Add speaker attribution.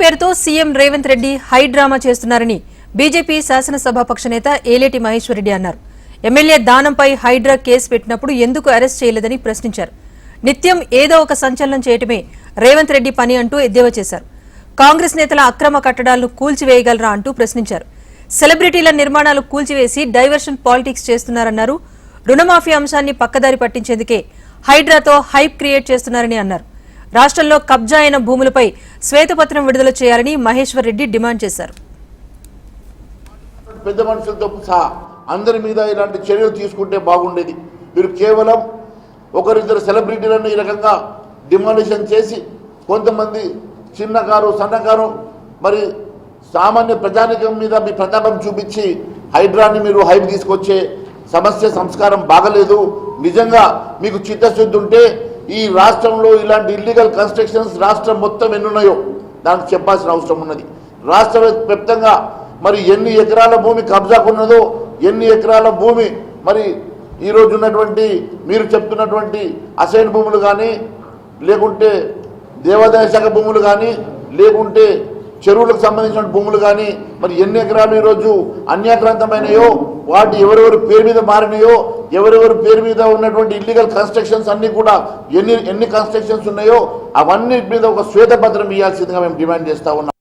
Speaker 1: పేరుతో CM Revanth Reddy high drama చేస్తున్నారని BJP శాసనసభాపక్ష నేత ఏలేటి మహేశ్వరరెడ్డి అన్నారు. ఎమ్మెల్యే దానంపై హైడ్రా కేసు పెట్టినప్పుడు ఎందుకు అరెస్ట్ చేయలేదని ప్రశ్నించారు. నిత్యం ఏదో ఒక సంచలనం చేయటమే రేవంత్ రెడ్డి పని అంటూ ఎద్దేవా చేశారు. కాంగ్రెస్ నేతల అక్రమ కట్టడాలను కూల్చివేయగలరా అంటూ ప్రశ్నించారు. సెలబ్రిటీల నిర్మాణాలు కూల్చివేసి డైవర్షన్ పాలిటిక్స్ చేస్తున్నారన్నారు. రుణమాఫీ అంశాన్ని పక్కదారి పట్టించేందుకే హైడ్రాతో హైప్ క్రియేట్ చేస్తున్నారని అన్నారు. రాష్ట్రంలో కబ్జా అయిన భూములపై శ్వేతపత్రం విడుదల చేయాలని మహేశ్వర్ రెడ్డి డిమాండ్ చేశారు.
Speaker 2: పెద్ద మనుషులతో సహా అందరి మీద ఇలాంటి చర్యలు తీసుకుంటే బాగుండేది. మీరు కేవలం ఒకరిద్దరు సెలబ్రిటీలను ఈ రకంగా డిమాలిషన్ చేసి కొంతమంది చిన్నకారు సన్నకారు మరి సామాన్య ప్రజానికం మీద మీ ప్రతాపం చూపించి హైడ్రాన్ని మీరు హైప్ తీసుకొచ్చే సమస్య సంస్కారం బాగలేదు. నిజంగా మీకు చిత్తశుద్ధి ఉంటే ఈ రాష్ట్రంలో ఇలాంటి ఇల్లీగల్ కన్స్ట్రక్షన్స్ రాష్ట్రం మొత్తం ఎన్నున్నాయో? దానికి చెప్పాల్సిన అవసరం ఉన్నది. రాష్ట్ర వ్యాప్తంగా మరి ఎన్ని ఎకరాల భూమి కబ్జాకున్నదో ఎన్ని ఎకరాల భూమి మరి ఈరోజు ఉన్నటువంటి మీరు చెప్తున్నటువంటి అసైన్ భూములు కానీ లేకుంటే దేవాదాయ శాఖ భూములు కానీ లేకుంటే చెరువులకు సంబంధించిన భూములు కానీ మరి ఎన్ని ఎకరాలు ఈరోజు అన్యాక్రాంతమైనయో వాటి ఎవరెవరి పేరు మీద మారినాయో ఎవరెవరి పేరు మీద ఉన్నటువంటి ఇల్లీగల్ కన్స్ట్రక్షన్స్ అన్ని కూడా ఎన్ని ఎన్ని కన్స్ట్రక్షన్స్ ఉన్నాయో అవన్నీ మీద ఒక శ్వేతపత్రం ఇవ్వాల్సిందిగా మేము డిమాండ్ చేస్తా ఉన్నాం.